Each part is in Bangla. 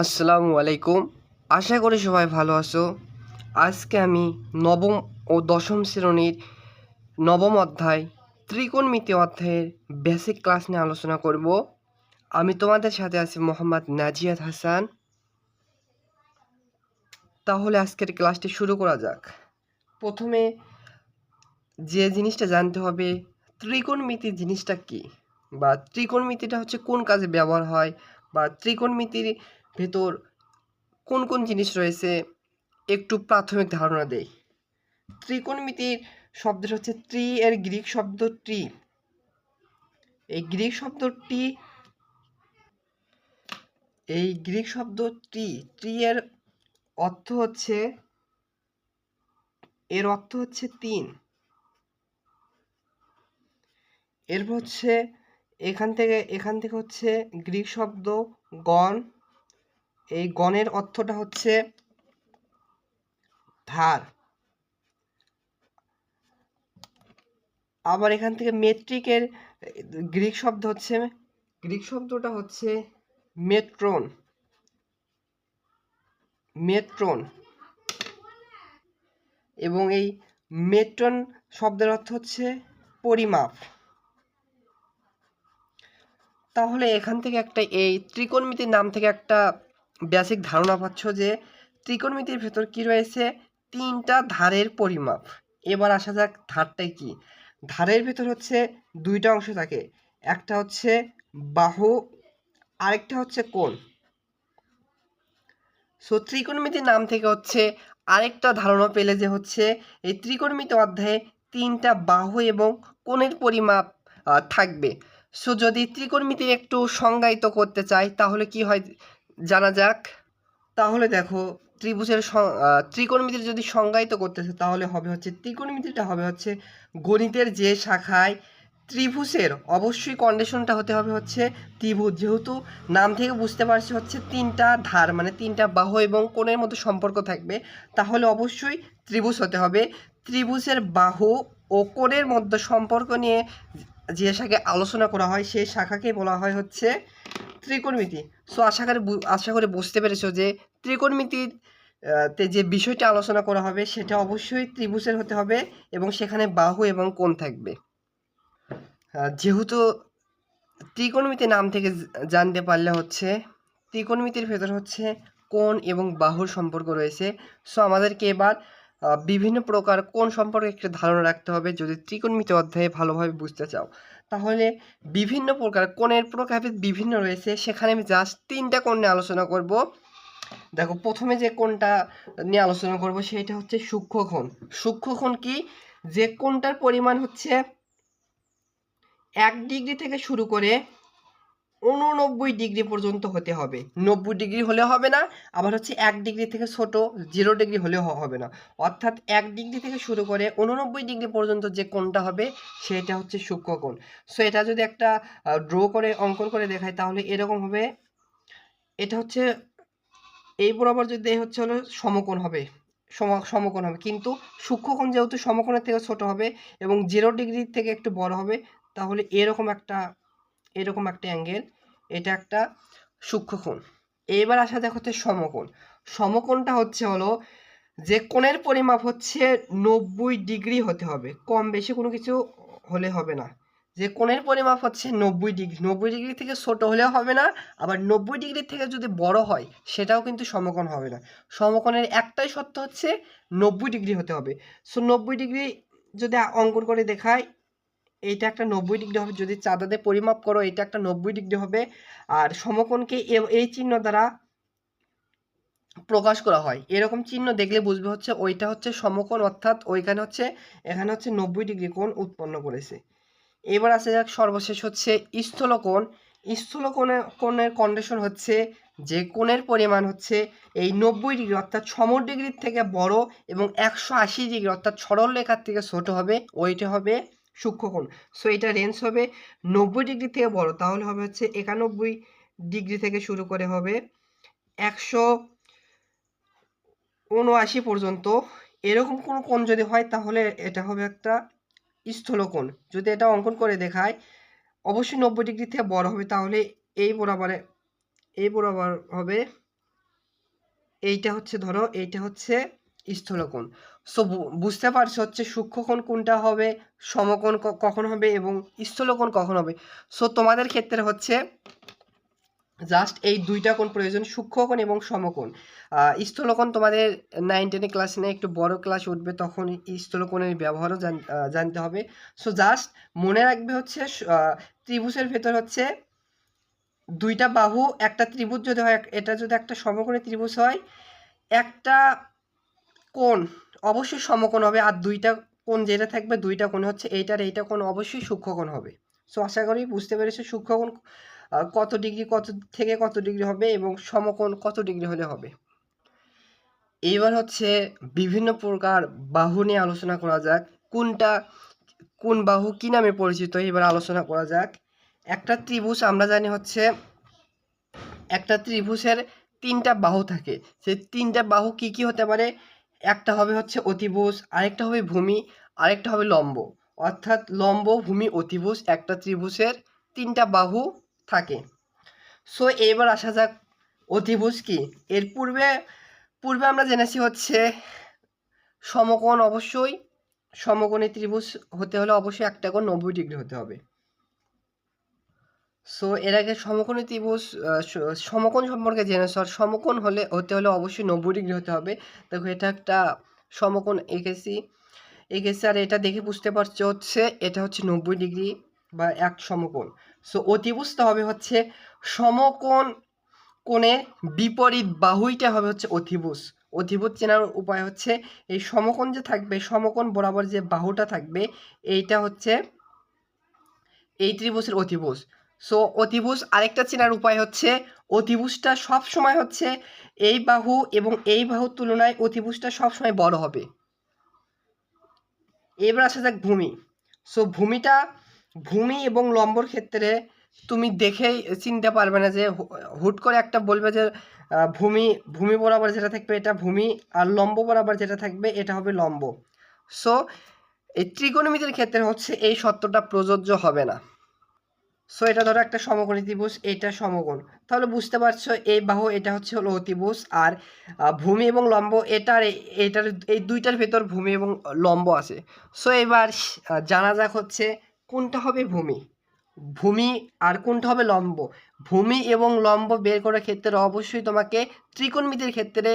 আসসালামু আলাইকুম। আশা করি সবাই ভালো আছো। আজকে আমি নবম ও দশম শ্রেণির নবম অধ্যায় ত্রিকোণমিতি অধ্যায়ের বেসিক ক্লাস নিয়ে আলোচনা করব। আমি তোমাদের সাথে আছি মোহাম্মদ নাজিয়াত হাসান। তাহলে আজকের ক্লাসটি শুরু করা যাক। প্রথমে যে জিনিসটা জানতে হবে, ত্রিকোণমিতি জিনিসটা কি? বা ত্রিকোণমিতিটা হচ্ছে কোন কাজে ব্যবহার হয়? বা ত্রিকোণমিতির ভেতর কোন কোন জিনিস রয়েছে একটু প্রাথমিক ধারণা দেই। ত্রিকোণমিতির শব্দটা হচ্ছে ত্রি এর গ্রিক শব্দ ট্রি এই গ্রিক শব্দটি এই গ্রিক শব্দ ট্রি ট্রি এর অর্থ হচ্ছে, এর অর্থ হচ্ছে তিন। এরপর হচ্ছে, এখান থেকে এখান থেকে হচ্ছে গ্রিক শব্দ গণ এই গণের অর্থটা হচ্ছে ধার। আবার এখান থেকে মেট্রিকের গ্রিক শব্দ হচ্ছে, গ্রিক শব্দটা হচ্ছে মেট্রন। মেট্রন। এবং এই মেট্রন শব্দের অর্থ হচ্ছে পরিমাপ। তাহলে এখান থেকে একটা এই ত্রিকোণমিতির নাম থেকে একটা বেসিক ধারণা পাচ্ছ যে ত্রিকোণমিতির ভেতর কি রয়েছে? তিনটা ধারের পরিমাপ। এবার আসা যাক ধারটাই কি। ধারের ভেতর হচ্ছে দুইটা অংশ থাকে। একটা হচ্ছে বাহু, আরেকটা হচ্ছে কোণ। সো ত্রিকোণমিতির নাম থেকে হচ্ছে আরেকটা ধারণা পেলে যে হচ্ছে এই ত্রিকোণমিতি অধ্যায়ে তিনটা বাহু এবং কোণের পরিমাপ থাকবে। সো যদি ত্রিকোণমিতির একটু সংজ্ঞায়িত করতে চাই, তাহলে কি হয়? জানা যাক। তাহলে দেখো, ত্রিভুজের ত্রিকোণমিতির যদি সংজ্ঞায়িত করতে চাই তাহলে হবে হচ্ছে, ত্রিকোণমিতিটা হবে হচ্ছে গণিতের যে শাখায় ত্রিভুজের অবশ্যই কন্ডিশনটা হতে হবে হচ্ছে ত্রিভুজ। যেহেতু নাম থেকে বুঝতে পারছি হচ্ছে তিনটা ধার মানে তিনটা বাহু এবং কোণের মধ্যে সম্পর্ক থাকবে, তাহলে অবশ্যই ত্রিভুজ হতে হবে। ত্রিভুজের বাহু ও কোণের মধ্যে সম্পর্ক নিয়ে যে শাখাকে আলোচনা করা হয়, সেই শাখাকে বলা হয় হচ্ছে ত্রিকোণমিতি। সো আশা করি আশা করে বুঝতে পেরেছ যে ত্রিকোণমিতির তে যে বিষয়টা আলোচনা করা হবে, সেটা অবশ্যই ত্রিভুজের হতে হবে এবং সেখানে বাহু এবং কোণ থাকবে। যেহেতু ত্রিকোণমিতি নাম থেকে জানতে পারলে হচ্ছে ত্রিকোণমিতির ভেতর হচ্ছে কোণ এবং বাহুর সম্পর্ক রয়েছে। সো আমাদেরকে এবার বিভিন্ন প্রকার কোণ সম্পর্কে একটা ধারণা রাখতে হবে যদি ত্রিকোণমিতি অধ্যায়ে ভালোভাবে বুঝতে চাও। তাহলে বিভিন্ন প্রকার কোণের প্রকারভেদ বিভিন্ন রয়েছে, সেখানে আমি জাস্ট তিনটা কোণ নিয়ে আলোচনা করব। দেখো, প্রথমে যে কোণটা নিয়ে আলোচনা করব সেটা হচ্ছে সূক্ষ্মকোণ সূক্ষ্মকোণ কি? যে কোণটার পরিমাণ হচ্ছে এক ডিগ্রি থেকে শুরু করে উননব্বই ডিগ্রি পর্যন্ত হতে হবে। নব্বই ডিগ্রি হলে হবে না, আবার হচ্ছে এক ডিগ্রি থেকে ছোট জিরো ডিগ্রি হলেও হবে না। অর্থাৎ এক ডিগ্রি থেকে শুরু করে উননব্বই ডিগ্রি পর্যন্ত যে কোণটা হবে, সেটা হচ্ছে সূক্ষ্মকোণ সো এটা যদি একটা ড্র করে, অঙ্কন করে দেখায় তাহলে এরকম হবে। এটা হচ্ছে, এই বরাবর যদি হচ্ছে হলো সমকোণ হবে। সম- সমকোণ হবে। কিন্তু সূক্ষ্মকোণ যেহেতু সমকোণের থেকে ছোট হবে এবং জিরো ডিগ্রি থেকে একটু বড় হবে, তাহলে এরকম একটা এরকম একটা অ্যাঙ্গেল এটা একটা সূক্ষ্মকোণ এবার আসা দেখো হচ্ছে সমকোণ। সমকোণটা হচ্ছে হলো যে কোণের পরিমাপ হচ্ছে নব্বই ডিগ্রি হতে হবে। কম বেশি কোনো কিছু হলে হবে না। যে কোণের পরিমাপ হচ্ছে নব্বই ডিগ্রি নব্বই ডিগ্রি থেকে ছোট হলেও হবে না, আবার নব্বই ডিগ্রি থেকে যদি বড় হয়, সেটাও কিন্তু সমকোণ হবে না। সমকোণের একটাই সত্য হচ্ছে নব্বই ডিগ্রি হতে হবে। সো নব্বই ডিগ্রি যদি অঙ্কন করে দেখায় এইটা একটা নব্বই ডিগ্রি হবে। যদি চাঁদাতে পরিমাপ করো এটা একটা নব্বই ডিগ্রি হবে। আর সমকোণকে এই চিহ্ন দ্বারা প্রকাশ করা হয়। এরকম চিহ্ন দেখলে বুঝবে হচ্ছে ওইটা হচ্ছে সমকোণ, অর্থাৎ ওইখানে হচ্ছে, এখানে হচ্ছে নব্বই ডিগ্রি কোণ উৎপন্ন করেছে। এবার আসা যাক সর্বশেষ হচ্ছে স্থলকোণ। স্থলকোণের কোণের কন্ডিশন হচ্ছে যে কোণের পরিমাণ হচ্ছে এই নব্বই ডিগ্রি, অর্থাৎ সম ডিগ্রির থেকে বড় এবং একশো আশি ডিগ্রি, অর্থাৎ সরল রেখার থেকে ছোট হবে, ওইটা হবে সূক্ষ্মকোণ। সো এটা রেঞ্জ হবে নব্বই ডিগ্রি থেকে বড়, তাহলে হবে হচ্ছে একানব্বই ডিগ্রি থেকে শুরু করে হবে একশো উনআশি পর্যন্ত। এরকম কোনো কোণ যদি হয়, তাহলে এটা হবে একটা স্থলকোণ। যদি এটা অঙ্কন করে দেখায়, অবশ্যই নব্বই ডিগ্রি থেকে বড় হবে, তাহলে এই বরাবরে, এই বরাবর হবে, এইটা হচ্ছে ধরো, এইটা হচ্ছে স্থূলকোণ সো বুঝতে পারছ হচ্ছে সূক্ষ্মকোণ কোনটা হবে, সমকোণ কখন হবে এবং স্থূলকোণ কখন হবে। সো তোমাদের ক্ষেত্রে হচ্ছে জাস্ট এই দুইটা কোণ প্রয়োজন, সূক্ষ্মকোণ এবং সমকোণ। স্থূলকোণ তোমাদের নাইন টেনে ক্লাস নিয়ে একটু বড় ক্লাস উঠবে, তখন স্থূলকোণের ব্যবহারও জানতে হবে। সো জাস্ট মনে রাখবে হচ্ছে ত্রিভুজের ভেতর হচ্ছে দুইটা বাহু, একটা ত্রিভুজ যদি হয়, এটা যদি একটা সমকোণী ত্রিভুজ হয়, একটা কোণ? অবশ্যই সমকোণ হবে। আর দুইটা কোণ যেটা থাকবে, দুইটা কোণ হচ্ছে এইটার এইটা কোণ অবশ্যই সূক্ষ্মকোণ হবে। সো আশা করি বুঝতে পেরেছ সূক্ষ্মকোণ কত ডিগ্রি, কত থেকে কত ডিগ্রি হবে এবং সমকোণ কত ডিগ্রি হলে হবে। এইবার হচ্ছে বিভিন্ন প্রকার বাহু নিয়ে আলোচনা করা যাক। কোনটা, কোন বাহু কি নামে পরিচিত? এবার আলোচনা করা যাক। একটা ত্রিভুজ, আমরা জানি হচ্ছে একটা ত্রিভুজের তিনটা বাহু থাকে। সেই তিনটা বাহু কি কি হতে পারে? একটা হবে হচ্ছে অতিভুজ, আরেকটা হবে ভূমি, আরেকটা হবে লম্ব। অর্থাৎ লম্ব, ভূমি, অতিভুজ, একটা ত্রিভুজের তিনটা বাহু থাকে। সো এবার আসা যাক অতিভুজ কি? এর পূর্বে পূর্বে আমরা জেনেছি হচ্ছে সমকোণ অবশ্যই। সমকোণী ত্রিভুজ হতে হলে অবশ্যই একটা কোণ নব্বই ডিগ্রি হতে হবে। সো এর আগে সমকোণী ত্রিভুজ সমকোণ সম্পর্কে জেনেছ আর সমকোণ হলে, হতে হলে অবশ্যই নব্বই ডিগ্রি হতে হবে। দেখো, এটা একটা সমকোণ এঁকেছি। এঁকেছি আর এটা দেখে বুঝতে পারছ হচ্ছে, এটা হচ্ছে নব্বই ডিগ্রি বা এক সমকোণ। সো অতিভুজটা হবে হচ্ছে সমকোণ কোণের বিপরীত বাহুইটা হবে হচ্ছে অতিভুজ অতিভুজ চেনার উপায় হচ্ছে, এই সমকোণ যে থাকবে, সমকোণ বরাবর যে বাহুটা থাকবে, এইটা হচ্ছে এই ত্রিভুজের অতিভুজ সো অতিভুজ আরেকটা চেনার উপায় হচ্ছে, অতিভুজটা সব সময় হচ্ছে এই বাহু এবং এই বাহুর তুলনায় অতিভুজটা সব সময় বড় হবে। এবার আসা যাক ভূমি। সো ভূমিটা, ভূমি এবং লম্বর ক্ষেত্রে তুমি দেখেই চিনতে পারবে না যে হুট করে একটা বলবে যে ভূমি ভূমি বরাবর যেটা থাকবে এটা ভূমি আর লম্ব বরাবর যেটা থাকবে এটা হবে লম্ব। সো এই ত্রিকোণমিতির ক্ষেত্রে হচ্ছে এই সত্যটা প্রযোজ্য হবে না। সো এটা ধরো একটা সমকোণী ত্রিভুজ, এটা সমকোণ। তাহলে বুঝতে পারছ, এই বাহু এটা হচ্ছে হলো অতিভুজ, আর ভূমি এবং লম্ব, এটার এটার, এই দুইটার ভেতর ভূমি এবং লম্ব আছে। সো এবার জানা যাক হচ্ছে কোনটা হবে ভূমি। ভূমি আর কোনটা হবে লম্ব। ভূমি এবং লম্ব বের করার ক্ষেত্রে অবশ্যই তোমাকে ত্রিকোণমিতির ক্ষেত্রে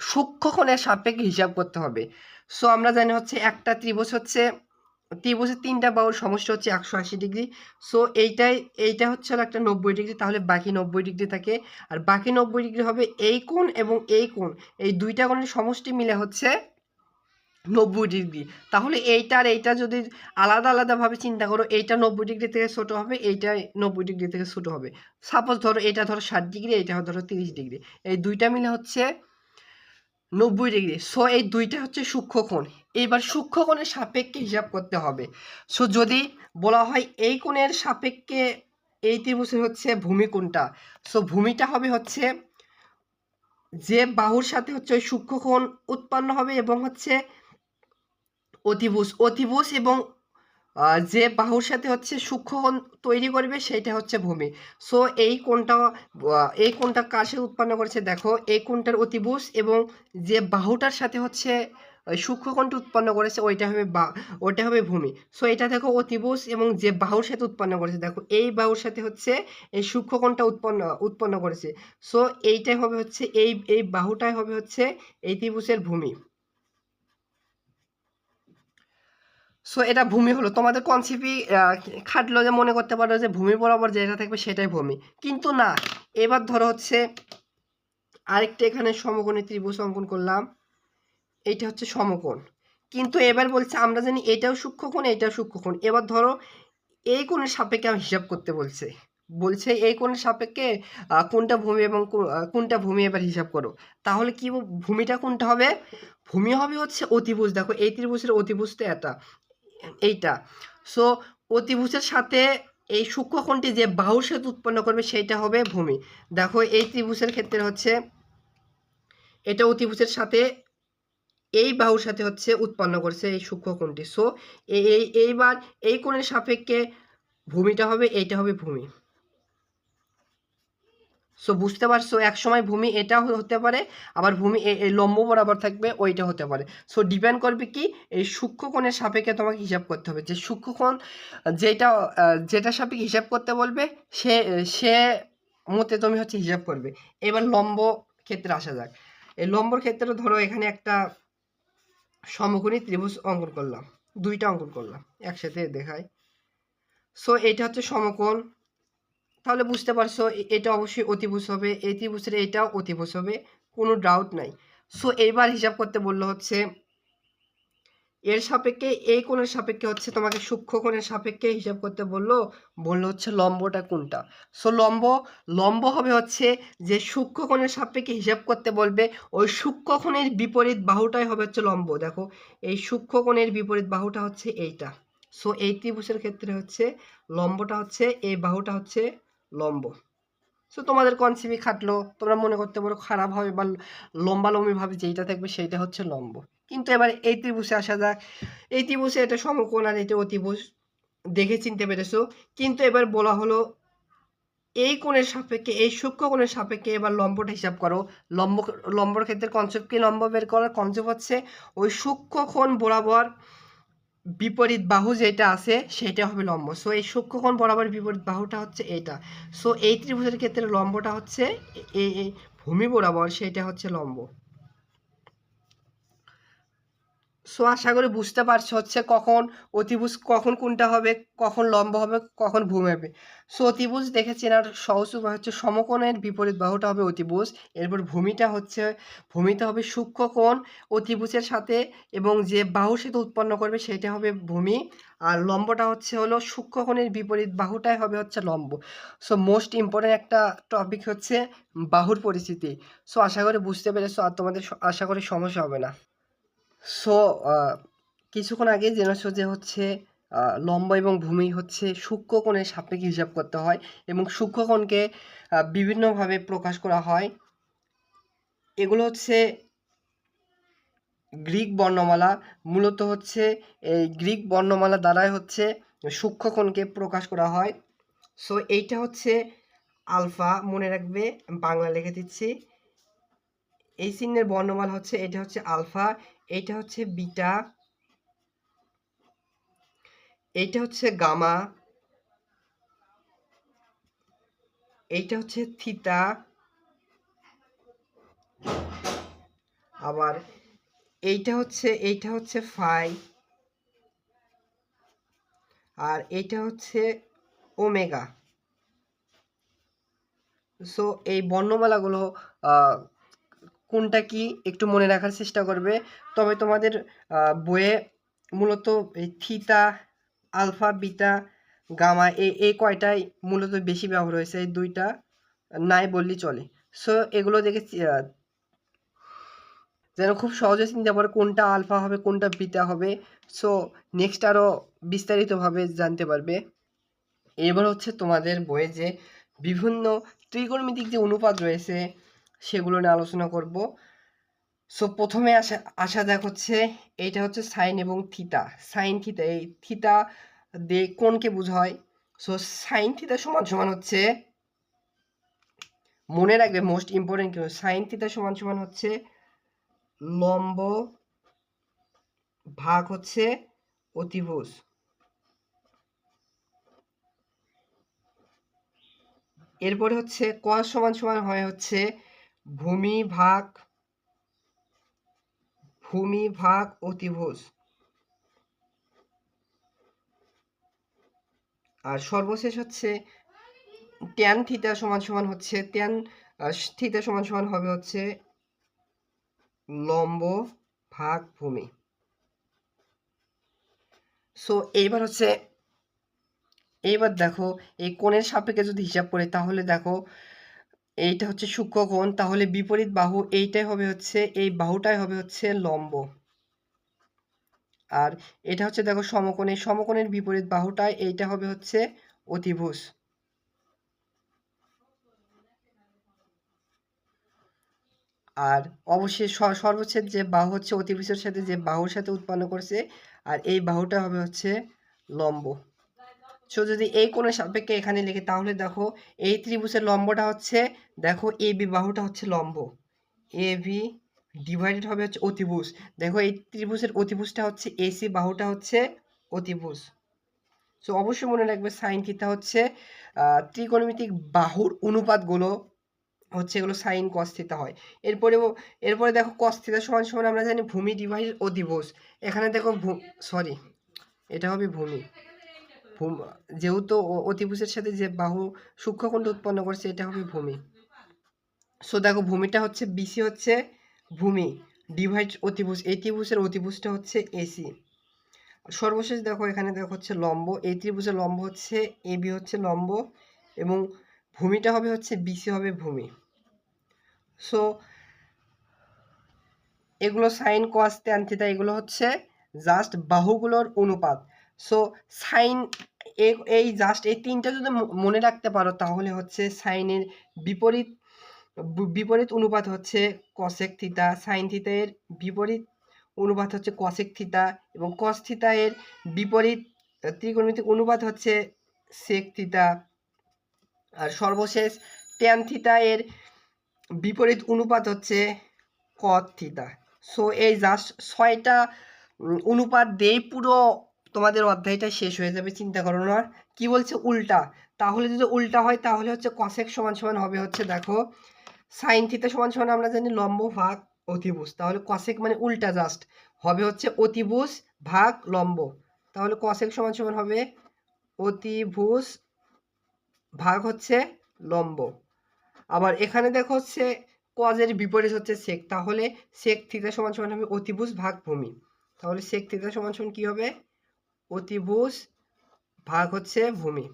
সূক্ষ্মকোণের সাপেক্ষে হিসাব করতে হবে। সো আমরা জানি হচ্ছে একটা ত্রিভুজ হচ্ছে ত্রিভুজের তিনটা বাহুর সমষ্টি হচ্ছে একশো আশি ডিগ্রি। সো এইটাই, এইটা হচ্ছে একটা নব্বই ডিগ্রি, তাহলে বাকি নব্বই ডিগ্রি থাকে। আর বাকি নব্বই ডিগ্রি হবে এই কোণ এবং এই কোণ। এই দুইটা কোণের সমষ্টি মিলে হচ্ছে নব্বই ডিগ্রি। তাহলে এইটা আর এইটা যদি আলাদা আলাদাভাবে চিন্তা করো, এইটা নব্বই ডিগ্রি থেকে ছোট হবে, এইটা নব্বই ডিগ্রি থেকে ছোট হবে। সাপোজ ধরো এটা ধরো ষাট ডিগ্রি, এইটা ধরো তিরিশ ডিগ্রি। এই দুইটা মিলে হচ্ছে নব্বই ডিগ্রি সো এই দুইটা হচ্ছে সূক্ষ্মকোণ এবার সূক্ষ্মকোণের সাপেক্ষে হিসাব করতে হবে। সো যদি বলা হয় এই কোণের সাপেক্ষে এই ত্রিভুজের হচ্ছে ভূমিকোণটা সো ভূমিটা হবে হচ্ছে যে বাহুর সাথে হচ্ছে ওই সূক্ষ্মকোণ উৎপন্ন হবে এবং হচ্ছে অতিভুজ অতিভুজ এবং যে বাহুর সাথে হচ্ছে সূক্ষ্মকোণ তৈরি করবে সেটা হচ্ছে ভূমি। সো এই কোণটা এই কোণটা কার সাথে উৎপন্ন করেছে? দেখো, এই কোণটার অতিভুজ এবং যে বাহুটার সাথে হচ্ছে সূক্ষ্মকোণটা উৎপন্ন করেছে ওইটা হবে বা, ওইটা হবে ভূমি। সো এটা দেখো অতিভুজ এবং যে বাহুর সাথে উৎপন্ন করেছে, দেখো, এই বাহুর সাথে হচ্ছে এই সূক্ষ্মকোণটা উৎপন্ন উৎপন্ন করেছে। সো এইটাই হবে হচ্ছে, এই এই বাহুটাই হবে হচ্ছে এই ত্রিভুজের ভূমি। সো এটা ভূমি হলো। তোমাদের কনসেপ্টই খাটলো যে মনে করতে পারো যে ভূমি বরাবর যেটা থাকবে সেটাই ভূমি। কিন্তু না, এবার ধরো হচ্ছে আরেকটা এখানে সমকোণী ত্রিভুজ অঙ্কন করলাম। এইটা হচ্ছে সমকোণ। কিন্তু এবার বলছে আমরা জানি এটাও সূক্ষ্মকোণ এটাও সূক্ষ্মকোণ। এবার ধরো এই কোণের সাপেক্ষে আমি হিসাব করতে বলছে। বলছে এই কোণের সাপেক্ষে কোনটা ভূমি এবং কোনটা ভূমি এবার হিসাব করো। তাহলে কি ভূমিটা কোনটা হবে? ভূমি হবে হচ্ছে অতিভুজ। দেখো এই ত্রিভুজের অতিভুজটা এটা। এইটা। সো অতিভুজের সাথে এই সূক্ষ্মকোণটি যে বাহু সেতু উৎপন্ন করবে সেইটা হবে ভূমি। দেখো, এই ত্রিভুজের ক্ষেত্রে হচ্ছে এটা অতিভুজের সাথে এই বাহুর সাথে হচ্ছে উৎপন্ন করছে এই সূক্ষ্মকোণটি সো এই, এই- এইবার এই কোণের সাপেক্ষে ভূমিটা হবে, এইটা হবে ভূমি। সো বুঝতে পারছ, এক সময় ভূমি এটাও হতে পারে, আবার ভূমি লম্ব বরাবর থাকবে, ওইটা হতে পারে। সো ডিপেন্ড করবে কি, এই সূক্ষ্মকোণের সাপেক্ষে তোমাকে হিসাব করতে হবে। যে সূক্ষ্মকোণ যেটা যেটা সাপেক্ষে হিসাব করতে বলবে, সে সে মতে তুমি হচ্ছে হিসাব করবে। এবার লম্ব ক্ষেত্রে আসা যাক। এই লম্বর ক্ষেত্রে ধরো এখানে একটা সমকোণী ত্রিভুজ অঙ্কন করলাম, দুইটা অঙ্কন করলাম, একসাথে দেখায় সো এটা হচ্ছে সমকোণ তাহলে বুঝতে পারছ এটা অবশ্যই অতিভুজ হবে, এই ত্রিভুজের এটাও অতিভুজ হবে, কোনো ডাউট নাই। সো এইবার হিসাব করতে বলল হচ্ছে, এর সাপেক্ষে, এই কোণের সাপেক্ষে হচ্ছে তোমাকে সূক্ষ্ম কোণের সাপেক্ষে হিসাব করতে বলল বলল হচ্ছে লম্বটা কোনটা? সো লম্ব লম্ব হবে হচ্ছে যে সূক্ষ্ম কোণের সাপেক্ষে হিসাব করতে বলবে, ওই সূক্ষ্ম কোণের বিপরীত বাহুটাই হবে হচ্ছে লম্ব। দেখো, এই সূক্ষ্ম কোণের বিপরীত বাহুটা হচ্ছে এইটা। সো এই ত্রিভুজের ক্ষেত্রে হচ্ছে লম্বটা হচ্ছে, এই বাহুটা হচ্ছে লম্ব। সো তোমাদের কনসেপ্টই খাটলো, তোমরা মনে করতে পারো খারাপ হবে বা লম্বালম্বি ভাবে যেইটা থাকবে সেইটা হচ্ছে লম্ব। কিন্তু এবার এই ত্রিভুজে আসা যাক। এই ত্রিভুজে এটা সমকোণ আর এটা অতিভুজ, দেখে চিনতে পেরেছ। কিন্তু এবার বলা হলো, এই কোণের সাপেক্ষে, এই সূক্ষ্ম কোণের সাপেক্ষে এবার লম্বটা হিসাব করো। লম্ব, লম্বর ক্ষেত্রে কনসেপ্ট কি লম্ব বের করার? কনসেপ্ট হচ্ছে ওই সূক্ষ্ম কোণ বরাবর বিপরীত বাহু যেটা আছে, সেটা হবে লম্ব। সো এই সূক্ষ্মকোণ বরাবর বিপরীত বাহুটা হচ্ছে এটা। সো এই ত্রিভুজের ক্ষেত্রে লম্বটা হচ্ছে এই ভূমি বরাবর সেটা হচ্ছে লম্ব। সো আশা করি বুঝতে পারছ হচ্ছে কখন অতিভুজ কখন কোনটা হবে, কখন লম্ব হবে, কখন ভূমি হবে। সো অতিভুজ দেখে চেনার সহজ উপায় হচ্ছে সমকোণের বিপরীত বাহুটা হবে অতিভুজ, এরপর ভূমিটা হচ্ছে ভূমিটা হবে সূক্ষ্মকোণ অতিভুজের সাথে এবং যে বাহুর সাথে উৎপন্ন করবে সেটা হবে ভূমি, আর লম্বটা হচ্ছে হলো সূক্ষ্মকোণের বিপরীত বাহুটাই হবে হচ্ছে লম্ব। সো মোস্ট ইম্পর্টেন্ট একটা টপিক হচ্ছে বাহুর পরিস্থিতি। সো আশা করি বুঝতে পেরেছ আর তোমাদের আশা করি সমস্যা হবে না। সো কিছুক্ষণ আগে জেনেছো যে হচ্ছে লম্ব এবং ভূমি হচ্ছে সূক্ষ্মকোণের সাপেক্ষে হিসাব করতে হয় এবং সূক্ষ্মকোণকে বিভিন্নভাবে প্রকাশ করা হয়। এগুলো হচ্ছে গ্রিক বর্ণমালা। মূলত হচ্ছে এই গ্রিক বর্ণমালা দ্বারাই হচ্ছে সূক্ষ্মকোণকে প্রকাশ করা হয়। সো এইটা হচ্ছে আলফা, মনে রাখবে, বাংলা লিখে দিচ্ছি। এই চিহ্নের বর্ণমালা হচ্ছে, এটা হচ্ছে আলফা। এইটা হচ্ছে বিটা এইটা হচ্ছে গামা এইটা হচ্ছে থিতা আবার এইটা হচ্ছে এইটা হচ্ছে ফাই, আর এইটা হচ্ছে ওমেগা। সো এই বর্ণমালাগুলো কোনটা কি একটু মনে রাখার চেষ্টা করবে। তবে তোমাদের বইয়ে মূলত এই থিতা আলফা, বিটা, গামা এই এই কয়টাই মূলত বেশি ব্যবহার হয়েছে, এই দুইটা নাই বললেই চলে। সো এগুলো দেখে যেন খুব সহজে চিনতে পারো কোনটা আলফা হবে, কোনটা বিটা হবে। সো নেক্সট আরও বিস্তারিতভাবে জানতে পারবে। এবার হচ্ছে তোমাদের বইয়ে যে বিভিন্ন ত্রিকোণমিতিক যে অনুপাত রয়েছে সেগুলো নিয়ে আলোচনা করব। সো প্রথমে আসা আসা যাক হচ্ছে, এইটা হচ্ছে সাইন এবং থিতা সাইন থিতা এই থিতা দিয়ে কোনকে বোঝায়? সো সাইন থিতা সমান সমান হচ্ছে, মনে রাখবে মোস্ট ইম্পর্টেন্ট কিন্তু সাইন থিতা সমান সমান হচ্ছে, লম্ব ভাগ হচ্ছে অতিভুজ। এরপরে হচ্ছে কস সমান সমান হয় হচ্ছে ভূমি ভাগ ভূমি ভাগ অতিভুজ। আর সর্বশেষ হচ্ছে ট্যান থিটা সমান সমান হচ্ছে ট্যান থিটা সমান সমান হবে হচ্ছে লম্ব ভাগ ভূমি। সো এইবার হচ্ছে, এইবার দেখো, এই কোণের সাপেক্ষে যদি হিসাব করি, তাহলে দেখো এইটা হচ্ছে সূক্ষ্ম কোণ, তাহলে বিপরীত বাহু এইটাই হবে হচ্ছে, এই বাহুটাই হবে হচ্ছে লম্ব। আর এটা হচ্ছে দেখো সমকোণ, সমকোণের বিপরীত বাহুটাই এইটা হবে হচ্ছে অতিভুজ। আর অবশ্যই সর্বচ্ছেদ যে বাহু হচ্ছে অতিভুজের সাথে যে বাহুর সাথে উৎপন্ন করছে, আর এই বাহুটা হবে হচ্ছে লম্ব। সো যদি এই কোণের সাপেক্ষে এখানে লিখি, তাহলে দেখো এই ত্রিভুজের লম্বটা হচ্ছে, দেখো এ বি বাহুটা হচ্ছে লম্ব। এ বি ডিভাইডেড হবে হচ্ছে অতিভুজ। দেখো এই ত্রিভুজের অতিভুজটা হচ্ছে এসি বাহুটা হচ্ছে অতিভুজ। সো অবশ্যই মনে রাখবে সাইন থিটা হচ্ছে ত্রিকোণমিতিক বাহুর অনুপাতগুলো হচ্ছে এগুলো সাইন কস থিটা হয়। এরপরে এরপরে দেখো কস থিটা সমান সমান আমরা জানি, ভূমি ডিভাইডেড অধিভুজ এখানে দেখো সরি এটা হবে ভূম- যেহেতু অতিভুজের সাথে যে বাহু সূক্ষ্মখণ্ড উৎপন্ন করছে, এটা হবে ভূমি। সো দেখো, ভূমিটা হচ্ছে বিসি হচ্ছে ভূমি ডিভাইড অতিভুজ। এই ত্রিভুজের অতিভুজটা হচ্ছে এসি সর্বশেষ দেখো, এখানে দেখো হচ্ছে লম্ব। এই ত্রিভুজের লম্ব হচ্ছে এবি হচ্ছে লম্ব এবং ভূমিটা হবে হচ্ছে বিসি হবে ভূমি। সো এগুলো সাইন কস ট্যান থিটা এগুলো হচ্ছে জাস্ট বাহুগুলোর অনুপাত। সো সাইন এই জাস্ট এই তিনটা যদি মনে রাখতে পারো, তাহলে হচ্ছে সাইনের বিপরীত বিপরীত অনুপাত হচ্ছে কসেক থিতা সাইন থিতা এর বিপরীত অনুপাত হচ্ছে কসেক থিতা এবং কস থিতা এর বিপরীত ত্রিকোণমিতিক অনুপাত হচ্ছে সেক থিতা আর সর্বশেষ ট্যান থিতা এর বিপরীত অনুপাত হচ্ছে কট থিতা সো এই জাস্ট ছয়টা অনুপাত দিয়েই পুরো তোমাদের অধ্যায়টা শেষ হয়ে যাবে, চিন্তা করো না। কি বলছে উল্টা? তাহলে যদি উল্টা হয়, তাহলে হচ্ছে কসেক সমান সমান হবে হচ্ছে দেখো সাইন থিতা সমান সমান আমরা জানি লম্ব ভাগ অতিভুজ। তাহলে কসেক মানে উল্টা জাস্ট হবে হচ্ছে অতিভুজ ভাগ লম্ব। তাহলে কসেক সমান সমান হবে অতিভুজ ভাগ হচ্ছে লম্ব। আবার এখানে দেখো হচ্ছে কজের বিপরীত হচ্ছে সেক তাহলে সেক থিতা সমান সমান হবে অতিভুজ ভাগ ভূমি। তাহলে সেক থিতা সমান সমান কি হবে? অতিভুজ ভাগ হচ্ছে ভূমি।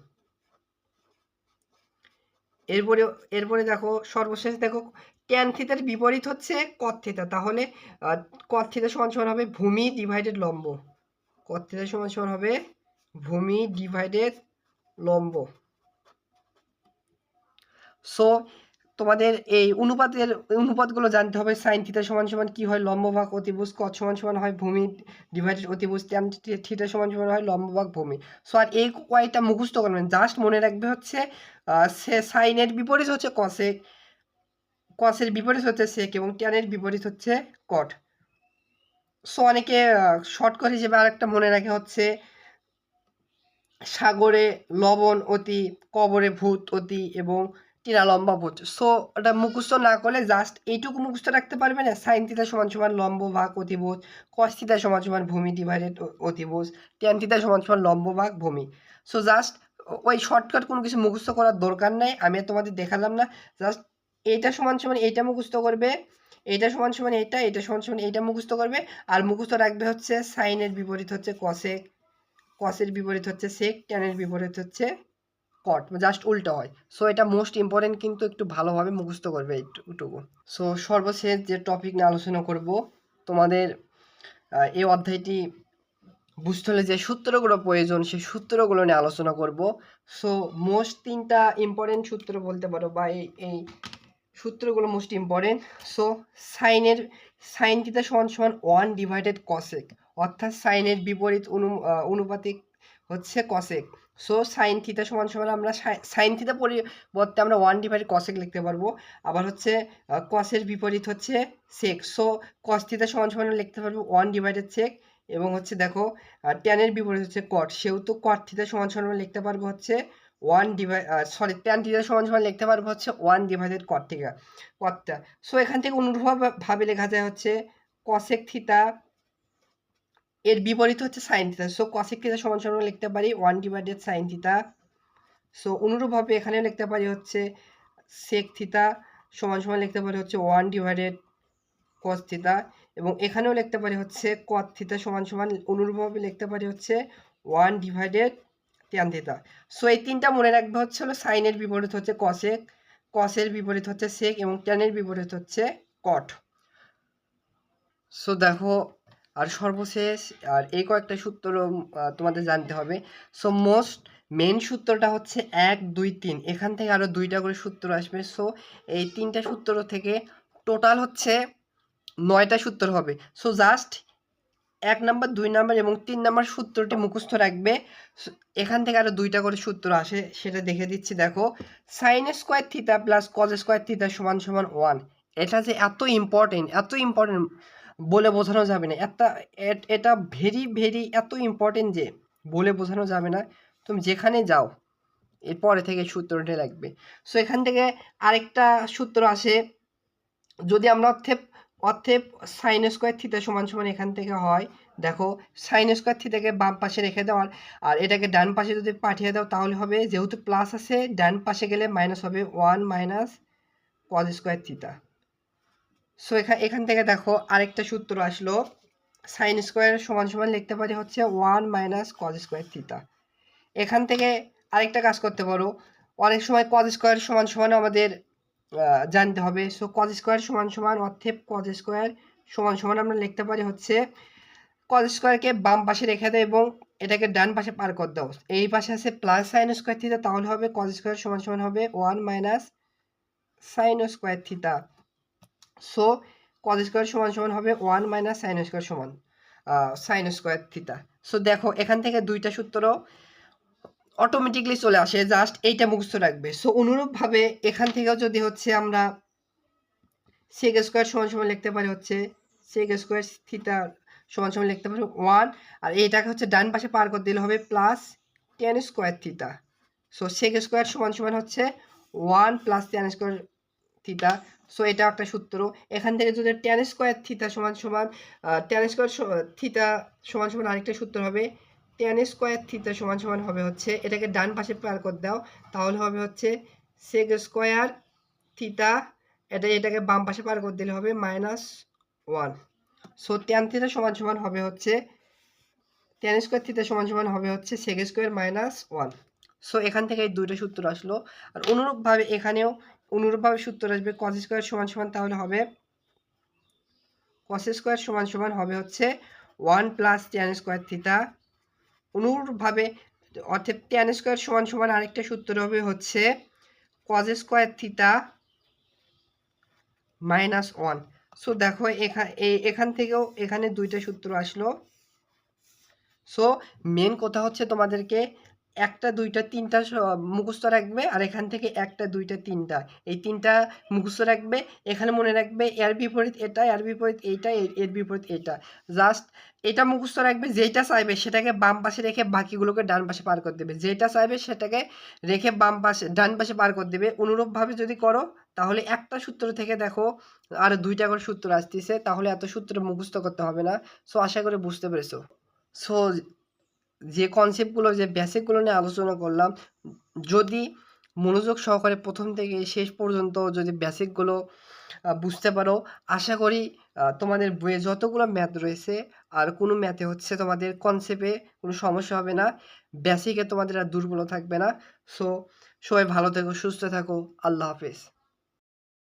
এরপরে এরপরে দেখো সর্বশেষ দেখো ট্যান থিতার বিপরীত হচ্ছে কট থিতা তাহলে কট থিতা সমান সমান হবে ভূমি ডিভাইডেড লম্ব। কট থিতা সমান সমান হবে ভূমি ডিভাইডেড লম্ব। সো তোমাদের এই অনুপাতের, অনুপাতগুলো জানতে হবে। সাইন থিটা সমান সমান কি হয়? লম্বভাগ অতিভুজ কট সমান সমান হয় ভূমি ডিভাইডেড অতিভুজ ট্যান থিটা সমান সমান হয় লম্বভাগ ভূমি। সো আর এই কয়টা মুখস্থ করবেন। জাস্ট মনে রাখবে হচ্ছে সে সাইনের বিপরীত হচ্ছে কসেক কসের বিপরীত হচ্ছে সেক এবং ট্যানের বিপরীত হচ্ছে কট সো অনেকে শর্ট করে হিসেবে আরেকটা মনে রাখে হচ্ছে, সাগরে লবণ অতি, কবরে ভূত অতি এবং টিনা লম্বা ভূত সো ওটা মুখস্থ না করলে জাস্ট এইটুকু মুখস্থ রাখতে পারবে না। সাইন থিতা সমান সমান লম্ব ভাগ অতিভুজ কস থিতা সমান সমান ভূমি ডিভাইডেড অতিভুজ ট্যান থিতা সমান সমান লম্ব ভাগ ভূমি। সো জাস্ট ওই শর্টকাট কোনো কিছু মুখস্থ করার দরকার নাই, আমি তোমাদের দেখালাম না। জাস্ট এইটা সমান সমান এইটা মুখস্থ করবে, এইটা সমান সমান এইটা এইটা সমান সমান এইটা মুখস্থ করবে, আর মুখস্থ রাখবে হচ্ছে সাইনের বিপরীত হচ্ছে কসেক কসের বিপরীত হচ্ছে সেক ট্যানের বিপরীত হচ্ছে কট জাস্ট উল্টো হয়। সো এটা মোস্ট ইম্পর্টেন্ট কিন্তু একটু ভালোভাবে মুখস্থ করবে এইটুকু। সো সর্বশেষ যে টপিক নিয়ে আলোচনা করব, তোমাদের এই অধ্যায়টি বুঝতে হলে যে সূত্রগুলো প্রয়োজন, সেই সূত্রগুলো নিয়ে আলোচনা করব। সো মোস্ট তিনটা ইম্পর্টেন্ট সূত্র বলতে পারো বা এই এই সূত্রগুলো মোস্ট ইম্পর্টেন্ট সো সাইনের সাইন সমান সমান ওয়ান ডিভাইডেড কসেক অর্থাৎ সাইনের বিপরীত অনু অনুপাতিক হচ্ছে কসেক সো সাইন থিটা সমান সমান আমরা সাইন থিটা পরিবর্তে আমরা ওয়ান ডিভাইডেড কসেক লিখতে পারব। আবার হচ্ছে কসের বিপরীত হচ্ছে সেক সো কস থিটা সমান সমান লিখতে পারব ওয়ান ডিভাইডেড সেক এবং হচ্ছে দেখো ট্যানের বিপরীত হচ্ছে কট সেহেতু কট থিটা সমান সমান লিখতে পারব হচ্ছে one divide sorry tan theta সমান সমান লিখতে পারব হচ্ছে ওয়ান ডিভাইডেড কট থিটা কটটা সো এখান থেকে অনুরূপ ভাবে লেখা যায় হচ্ছে কসেক থিটা এর বিপরীত হচ্ছে sine theta so cosec theta সমান সমান লিখতে পারি one divided sine theta so অনুরূপভাবে এখানে লিখতে পারি হচ্ছে সেক থিতা সমান সমান লিখতে পারি হচ্ছে ওয়ান ডিভাইডেড কস থিতা এবং এখানেও লিখতে পারি হচ্ছে কট থিতা সমান সমান অনুরূপভাবে লিখতে পারি হচ্ছে one divided tan theta so এই তিনটা মনে রাখবে হচ্ছে হলো সাইনের বিপরীত হচ্ছে কসেক কসের বিপরীত হচ্ছে সেক এবং ট্যানের বিপরীত হচ্ছে কট সো দেখো আর সর্বশেষ, আর এই কয়েকটা সূত্র তোমাদের জানতে হবে। সো মোস্ট মেন সূত্রটা হচ্ছে এক, দুই, তিন। এখান থেকে আরও দুইটা করে সূত্র আসবে। সো এই তিনটা সূত্র থেকে টোটাল হচ্ছে নয়টা সূত্র হবে। সো জাস্ট এক নাম্বার, দুই নাম্বার এবং তিন নাম্বার সূত্রটি মুখস্থ রাখবে। এখান থেকে আরও দুইটা করে সূত্র আসে, সেটা দেখে দিচ্ছি। দেখো sine square theta plus cos square theta সমান সমান ওয়ান এটা যে এত ইম্পর্টেন্ট এত ইম্পর্টেন্ট বলে বোঝানো যাবে না। এটা এ- এটা ভেরি ভেরি এত ইম্পর্টেন্ট যে বলে বোঝানো যাবে না। তুমি যেখানে যাও, এরপরে থেকে সূত্রটা লাগবে। সো এখান থেকে আরেকটা সূত্র আসে। যদি আমরা অর্থে অর্থে সাইন স্কোয়ার থিতা সমান সমান এখান থেকে হয়, দেখো সাইন স্কোয়ার থিতাকে বাম পাশে রেখে দাও আর আর এটাকে ডান পাশে যদি পাঠিয়ে দাও, তাহলে হবে যেহেতু প্লাস আছে, ডান পাশে গেলে মাইনাস হবে one minus cos square theta so এখান এখান থেকে দেখো আরেকটা সূত্র আসলো। সাইন স্কোয়ার সমান সমান লিখতে পারি হচ্ছে one minus cos square theta এখান থেকে আরেকটা কাজ করতে পারো। অনেক সময় কজ স্কোয়ার সমান সমান আমাদের জানতে হবে। সো কজ স্কোয়ার সমান সমান অর্থেপ কজ স্কোয়ার সমান সমান আমরা লিখতে পারি হচ্ছে কজ স্কোয়ারকে বাম পাশে রেখে দেয় এবং এটাকে ডান পাশে পার করে দাও। এই পাশে আছে প্লাস সাইন স্কোয়ার থিতা তাহলে হবে কজ স্কোয়ার সমান সমান হবে one minus sine square theta so cos square সমান সমান হবে ওয়ান মাইনাস সাইন স্কোয়ার সমান সাইন স্কোয়ার থিতা সো দেখো, এখান থেকে দুইটা সূত্র অটোমেটিকলি চলে আসে জাস্ট এইটা মুখস্থ রাখবে। সো অনুরূপভাবে এখান থেকেও যদি হচ্ছে আমরা সেক স্কোয়ার সমান সমান লিখতে পারি হচ্ছে সেক স্কোয়ার থিতা সমান সমান লিখতে পারি ওয়ান আর এইটাকে হচ্ছে ডান পাশে পার করে দিলে হবে plus tan square theta so sec square সমান সমান হচ্ছে one plus tan square theta so এটা একটা সূত্র। এখান থেকে যদি টেন স্কোয়ার থিতা সমান সমান টেন স্কোয়ার থিতা সমান সমান আরেকটা সূত্র হবে। টেন স্কোয়ার থিতা সমান সমান হবে হচ্ছে, এটাকে ডান পাশে পার করে দাও, তাহলে হবে হচ্ছে সেক স্কোয়ার থিতা এটা, এটাকে বাম পাশে পার করে দিলে হবে minus one so tan theta সমান সমান হবে হচ্ছে টেন স্কোয়ার থিতা সমান সমান হবে হচ্ছে sec square minus one so এখান থেকে এই দুইটা সূত্র আসলো। আর অনুরূপভাবে এখানেও অনুরূপভাবে সূত্র আসবে কস স্কোয়ার সমান সমান তাহলে হবে কস স্কোয়ার সমান সমান হবে হচ্ছে one plus tan square theta অনুরূপভাবে অর্থাৎ টেন স্কোয়ার সমান সমান আরেকটা সূত্র হবে হচ্ছে cos square theta minus one so দেখো এখান এখান থেকেও এখানে দুইটা সূত্র আসলো। সো মেন কথা হচ্ছে তোমাদেরকে একটা, দুইটা, তিনটা মুখস্থ রাখবে আর এখান থেকে একটা, দুইটা, তিনটা। এই তিনটা মুখস্থ রাখবে, এখানে মনে রাখবে এর বিপরীত এটা, এর বিপরীত এইটা, এর- বিপরীত এটা। জাস্ট এটা মুখস্থ রাখবে যেটা চাইবে সেটাকে বাম পাশে রেখে বাকিগুলোকে ডান পাশে পার করে দেবে। যেটা চাইবে সেটাকে রেখে বাম পাশে, ডান পাশে পার করে দেবে। অনুরূপভাবে যদি করো, তাহলে একটা সূত্র থেকে দেখো, আর দুইটা করে সূত্র আসতেছে, তাহলে এত সূত্র মুখস্থ করতে হবে না। সো আশা করে বুঝতে পেরেছ। সো যে কনসেপ্টগুলো যে বেসিকগুলো নিয়ে আলোচনা করলাম, যদি মনোযোগ সহকারে প্রথম থেকে শেষ পর্যন্ত যদি বেসিকগুলো বুঝতে পারো, আশা করি তোমাদের বইয়ে যতগুলো ম্যাথ রয়েছে, আর কোনো ম্যাথে হচ্ছে তোমাদের কনসেপ্টে কোনো সমস্যা হবে না বেসিকে তোমাদের আর দুর্বল থাকবে না সো সবাই ভালো থেকো, সুস্থ থাকো, আল্লাহ হাফেজ।